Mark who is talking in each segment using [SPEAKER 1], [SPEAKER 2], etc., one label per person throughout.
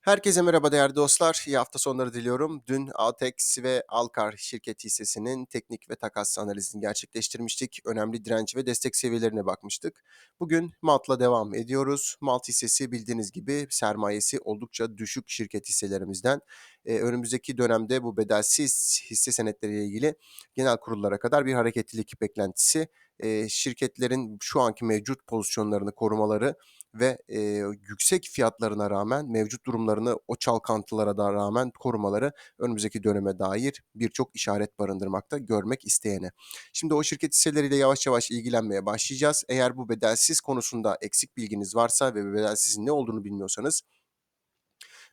[SPEAKER 1] Herkese merhaba değerli dostlar. İyi hafta sonları diliyorum. Dün Altex ve Alkar şirket hissesinin teknik ve takas analizini gerçekleştirmiştik. Önemli direnç ve destek seviyelerine bakmıştık. Bugün Malt'la devam ediyoruz. Malt hissesi bildiğiniz gibi sermayesi oldukça düşük şirket hisselerimizden. Ee, önümüzdeki dönemde bu bedelsiz hisse senetleriyle ilgili genel kurullara kadar bir hareketlilik beklentisi. Ee, şirketlerin şu anki mevcut pozisyonlarını korumaları ve, eee, yüksek fiyatlarına rağmen mevcut durumlarını o çalkantılara da rağmen korumaları önümüzdeki döneme dair birçok işaret barındırmakta görmek isteyene. Şimdi o şirket hisseleriyle yavaş yavaş ilgilenmeye başlayacağız. Eğer bu bedelsiz konusunda eksik bilginiz varsa ve bedelsizin ne olduğunu bilmiyorsanız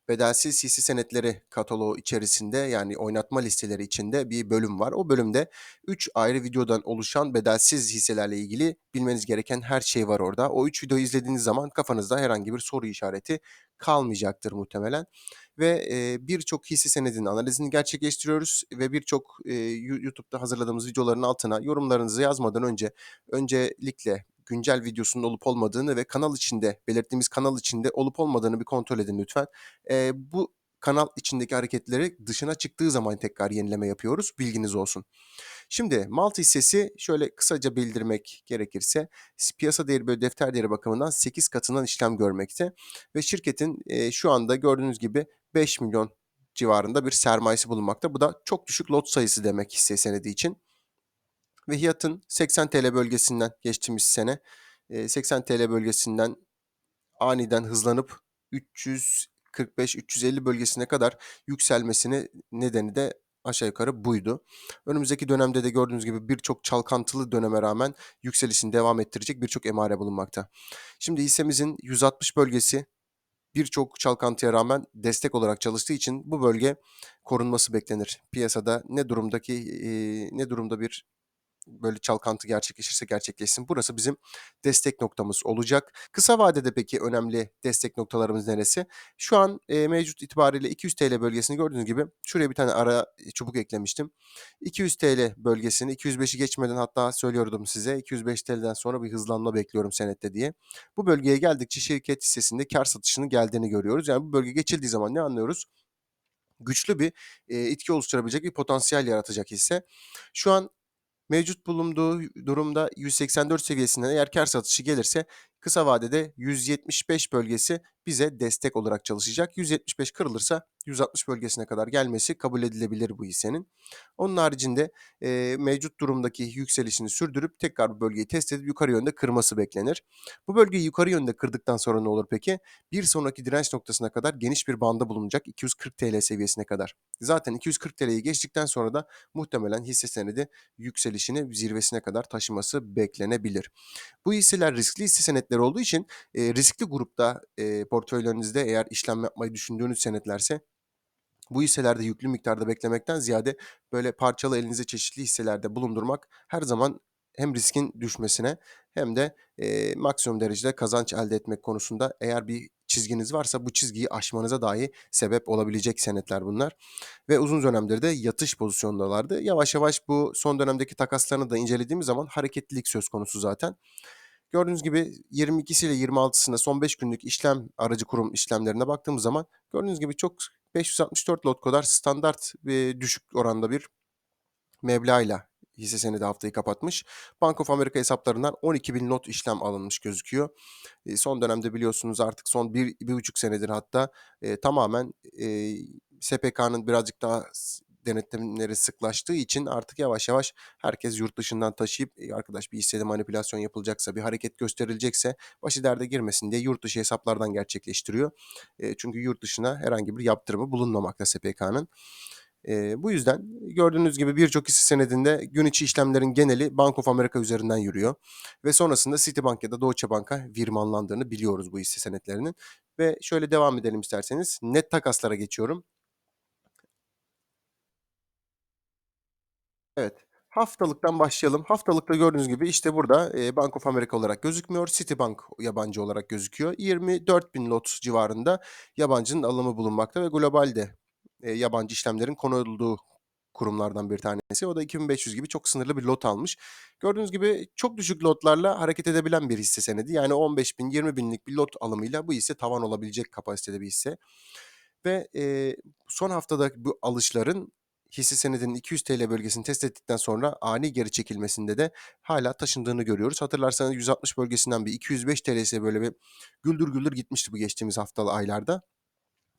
[SPEAKER 1] bedelsiz hisse senetleri kataloğu içerisinde yani oynatma listeleri içinde bir bölüm var. O bölümde 3 ayrı videodan oluşan bedelsiz hisselerle ilgili bilmeniz gereken her şey var orada. O 3 videoyu izlediğiniz zaman kafanızda herhangi bir soru işareti kalmayacaktır muhtemelen. Ve e, birçok hisse senedinin analizini gerçekleştiriyoruz ve birçok e, YouTube'da hazırladığımız videoların altına yorumlarınızı yazmadan önce öncelikle güncel videosunun olup olmadığını ve kanal içinde, belirttiğimiz kanal içinde olup olmadığını bir kontrol edin lütfen. Eee, bu kanal içindeki hareketleri dışına çıktığı zaman tekrar yenileme yapıyoruz. Bilginiz olsun. Şimdi Malt hissesi şöyle kısaca bildirmek gerekirse piyasa değeri böyle defter değeri bakımından 8 katından işlem görmekte ve şirketin e, şu anda gördüğünüz gibi 5 milyon civarında bir sermayesi bulunmakta. Bu da çok düşük lot sayısı demek hisse senedi için ve Hiyat'ın 80 TL bölgesinden geçtiğimiz sene 80 TL bölgesinden aniden hızlanıp 345-350 bölgesine kadar yükselmesine nedeni de aşağı yukarı buydu. Önümüzdeki dönemde de gördüğünüz gibi birçok çalkantılı döneme rağmen yükselişini devam ettirecek birçok emare bulunmakta. Şimdi hissemizin 160 bölgesi birçok çalkantıya rağmen destek olarak çalıştığı için bu bölge korunması beklenir. Piyasada ne durumdaki e, ne durumda bir böyle çalkantı gerçekleşirse gerçekleşsin. Burası bizim destek noktamız olacak. Kısa vadede peki önemli destek noktalarımız neresi? Şu an e, mevcut itibariyle 200 TL bölgesini gördüğünüz gibi şuraya bir tane ara çubuk eklemiştim. 200 TL bölgesini 205'i geçmeden hatta söylüyordum size 205 TL'den sonra bir hızlanma bekliyorum senette diye. Bu bölgeye geldikçe şirket hissesinde kar satışının geldiğini görüyoruz. Yani bu bölge geçildiği zaman ne anlıyoruz? güçlü bir e, etki oluşturabilecek bir potansiyel yaratacak hisse. Şu an Mevcut bulunduğu durumda 184 seviyesinden eğer kar satışı gelirse kısa vadede 175 bölgesi bize destek olarak çalışacak. 175 kırılırsa 160 bölgesine kadar gelmesi kabul edilebilir bu hissenin. Onun haricinde e, mevcut durumdaki yükselişini sürdürüp tekrar bu bölgeyi test edip yukarı yönde kırması beklenir. Bu bölgeyi yukarı yönde kırdıktan sonra ne olur peki? Bir sonraki direnç noktasına kadar geniş bir banda bulunacak 240 TL seviyesine kadar. Zaten 240 TL'yi geçtikten sonra da muhtemelen hisse senedi yükselişini zirvesine kadar taşıması beklenebilir. Bu hisseler riskli hisse senetleri olduğu için e, riskli grupta e, portföylerinizde eğer işlem yapmayı düşündüğünüz senetlerse bu hisselerde yüklü miktarda beklemekten ziyade böyle parçalı elinize çeşitli hisselerde bulundurmak her zaman hem riskin düşmesine hem de e, maksimum derecede kazanç elde etmek konusunda eğer bir çizginiz varsa bu çizgiyi aşmanıza dahi sebep olabilecek senetler bunlar. Ve uzun dönemdir de yatış pozisyondalardı. Yavaş yavaş bu son dönemdeki takaslarını da incelediğimiz zaman hareketlilik söz konusu zaten. Gördüğünüz gibi 22'si ile 26'sında son 5 günlük işlem aracı kurum işlemlerine baktığımız zaman gördüğünüz gibi çok 564 lot kadar standart ve düşük oranda bir meblağıyla hisse senedi haftayı kapatmış. Bank of America hesaplarından 12 bin not işlem alınmış gözüküyor. E, son dönemde biliyorsunuz artık son bir, bir buçuk senedir hatta e, tamamen e, SPK'nın birazcık daha denetimleri sıklaştığı için artık yavaş yavaş herkes yurt dışından taşıyıp arkadaş bir hissede manipülasyon yapılacaksa, bir hareket gösterilecekse başı derde girmesin diye yurt dışı hesaplardan gerçekleştiriyor. E, çünkü yurt dışına herhangi bir yaptırımı bulunmamakta SPK'nın. E, bu yüzden gördüğünüz gibi birçok hisse senedinde gün içi işlemlerin geneli Bank of America üzerinden yürüyor. Ve sonrasında Citibank ya da Deutsche Bank'a virmanlandığını biliyoruz bu hisse senetlerinin. Ve şöyle devam edelim isterseniz. Net takaslara geçiyorum. Evet. Haftalıktan başlayalım. Haftalıkta gördüğünüz gibi işte burada Bank of America olarak gözükmüyor. Citibank yabancı olarak gözüküyor. 24 bin lot civarında yabancının alımı bulunmakta ve globalde yabancı işlemlerin konulduğu kurumlardan bir tanesi. O da 2500 gibi çok sınırlı bir lot almış. Gördüğünüz gibi çok düşük lotlarla hareket edebilen bir hisse senedi. Yani 15 bin, 20 binlik bir lot alımıyla bu hisse tavan olabilecek kapasitede bir hisse. Ve, son haftada bu alışların hisse senedinin 200 TL bölgesini test ettikten sonra ani geri çekilmesinde de hâlâ taşındığını görüyoruz. Hatırlarsanız 160 bölgesinden bir 205 TL'siye böyle bir güldür güldür gitmişti bu geçtiğimiz haftalı aylarda.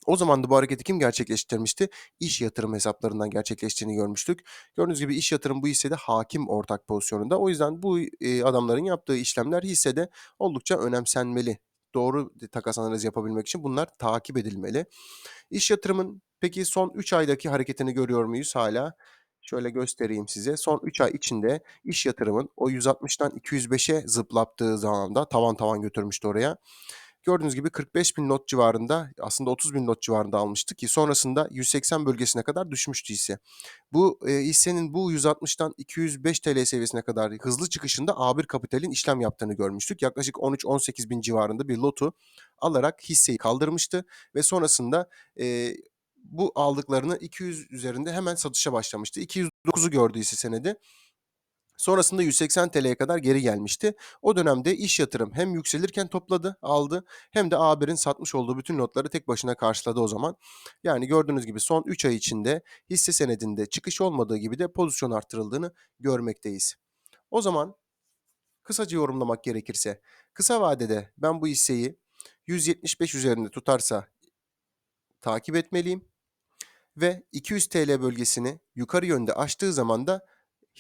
[SPEAKER 1] O zaman da bu hareketi kim gerçekleştirmişti? İş yatırım hesaplarından gerçekleştiğini görmüştük. Gördüğünüz gibi iş yatırım bu hissede hâkim ortak pozisyonunda. O yüzden bu, eee, adamların yaptığı işlemler hissede oldukça önemsenmeli. Doğru takas analizi yapabilmek için bunlar takip edilmeli. İş yatırımın peki son 3 aydaki hareketini görüyor muyuz hâlâ? Şöyle göstereyim size. Son 3 ay içinde iş yatırımın o 160'tan 205'e zıplattığı zamanda tavan tavan götürmüştü oraya. Gördüğünüz gibi 45.000 lot civarında aslında 30.000 lot civarında almıştı ki sonrasında 180 bölgesine kadar düşmüştü hisse. Bu, eee, hissenin bu 160'tan 205 TL seviyesine kadar hızlı çıkışında A1 Kapital'in işlem yaptığını görmüştük. Yaklaşık 13-18.000 civarında bir lotu alarak hisseyi kaldırmıştı ve sonrasında, eee, bu aldıklarını 200 üzerinde hemen satışa başlamıştı. 209'u gördü hisse senedi. Sonrasında 180 TL'ye kadar geri gelmişti. O dönemde iş yatırım hem yükselirken topladı, aldı hem de A1'in satmış olduğu bütün lotları tek başına karşıladı o zaman. Yani gördüğünüz gibi son 3 ay içinde hisse senedinde çıkış olmadığı gibi de pozisyon arttırıldığını görmekteyiz. O zaman kısaca yorumlamak gerekirse kısa vadede ben bu hisseyi 175 üzerinde tutarsa takip etmeliyim ve 200 TL bölgesini yukarı yönde aştığı zaman da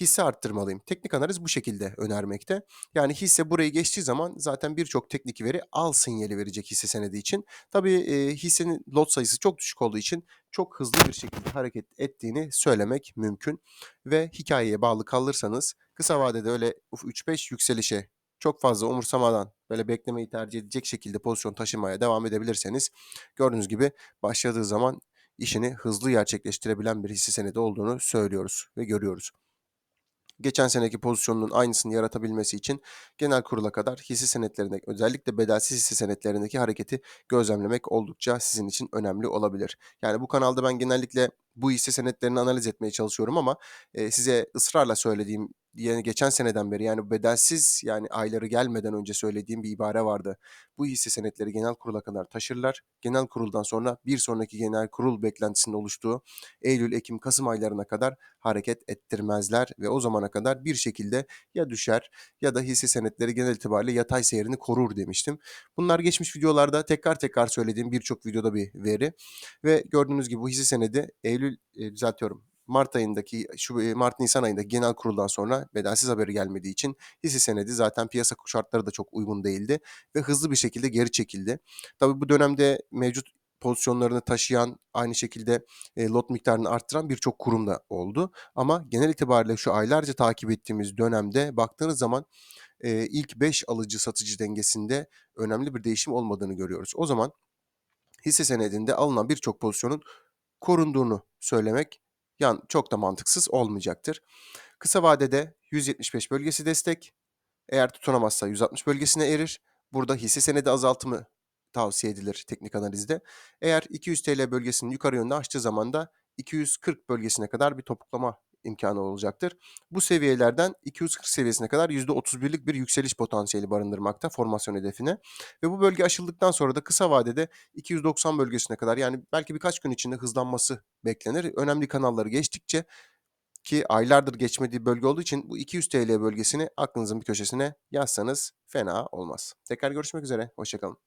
[SPEAKER 1] hisse arttırmalıyım. Teknik analiz bu şekilde önermekte. Yani hisse burayı geçtiği zaman zaten birçok teknik veri al sinyali verecek hisse senedi için. Tabii, eee, hissenin lot sayısı çok düşük olduğu için çok hızlı bir şekilde hareket ettiğini söylemek mümkün ve hikâyeye bağlı kalırsanız kısa vadede öyle uf 3-5 yükselişe çok fazla umursamadan böyle beklemeyi tercih edecek şekilde pozisyon taşımaya devam edebilirseniz gördüğünüz gibi başladığı zaman işini hızlı gerçekleştirebilen bir hisse senedi olduğunu söylüyoruz ve görüyoruz. Geçen seneki pozisyonunun aynısını yaratabilmesi için genel kurula kadar hisse senetlerinde özellikle bedelsiz hisse senetlerindeki hareketi gözlemlemek oldukça sizin için önemli olabilir. Yani bu kanalda ben genellikle bu hisse senetlerini analiz etmeye çalışıyorum ama, eee, size ısrarla söylediğim, yani geçen seneden beri yani bedelsiz yani ayları gelmeden önce söylediğim bir ibare vardı. Bu hisse senetleri genel kurula kadar taşırlar. Genel kuruldan sonra bir sonraki genel kurul beklentisinin oluştuğu eylül, ekim, kasım aylarına kadar hareket ettirmezler ve o zamana kadar bir şekilde ya düşer ya da hisse senetleri genel itibariyle yatay seyrini korur demiştim. Bunlar geçmiş videolarda tekrar tekrar söylediğim birçok videoda bir veri ve gördüğünüz gibi bu hisse senedi eylül, eee, düzeltiyorum, mart ayındaki şu, eee, mart-nisan ayındaki genel kuruldan sonra bedelsiz haberi gelmediği için hisse senedi zaten piyasa şartları da çok uygun değildi ve hızlı bir şekilde geri çekildi. Tabii bu dönemde mevcut pozisyonlarını taşıyan, aynı şekilde, eee, lot miktarını arttıran birçok kurum da oldu ama genel itibariyle şu aylarca takip ettiğimiz dönemde baktığınız zaman, eee, ilk 5 alıcı satıcı dengesinde önemli bir değişim olmadığını görüyoruz. O zaman hisse senedinde alınan birçok pozisyonun korunduğunu söylemek yan çok da mantıksız olmayacaktır. Kısa vadede 175 bölgesi destek, eğer tutunamazsa 160 bölgesine erir. Burada hisse senedi azaltımı tavsiye edilir teknik analizde. Eğer 200 TL bölgesini yukarı yönde aştığı zaman da 240 bölgesine kadar bir topuklama imkânı olacaktır. Bu seviyelerden 240 seviyesine kadar %31'lik bir yükseliş potansiyeli barındırmakta formasyon hedefine ve bu bölge aşıldıktan sonra da kısa vadede 290 bölgesine kadar yani belki birkaç gün içinde hızlanması beklenir. Önemli kanalları geçtikçe ki aylardır geçmediği bölge olduğu için bu 200 TL bölgesini aklınızın bir köşesine yazsanız fena olmaz. Tekrar görüşmek üzere, hoşça kalın.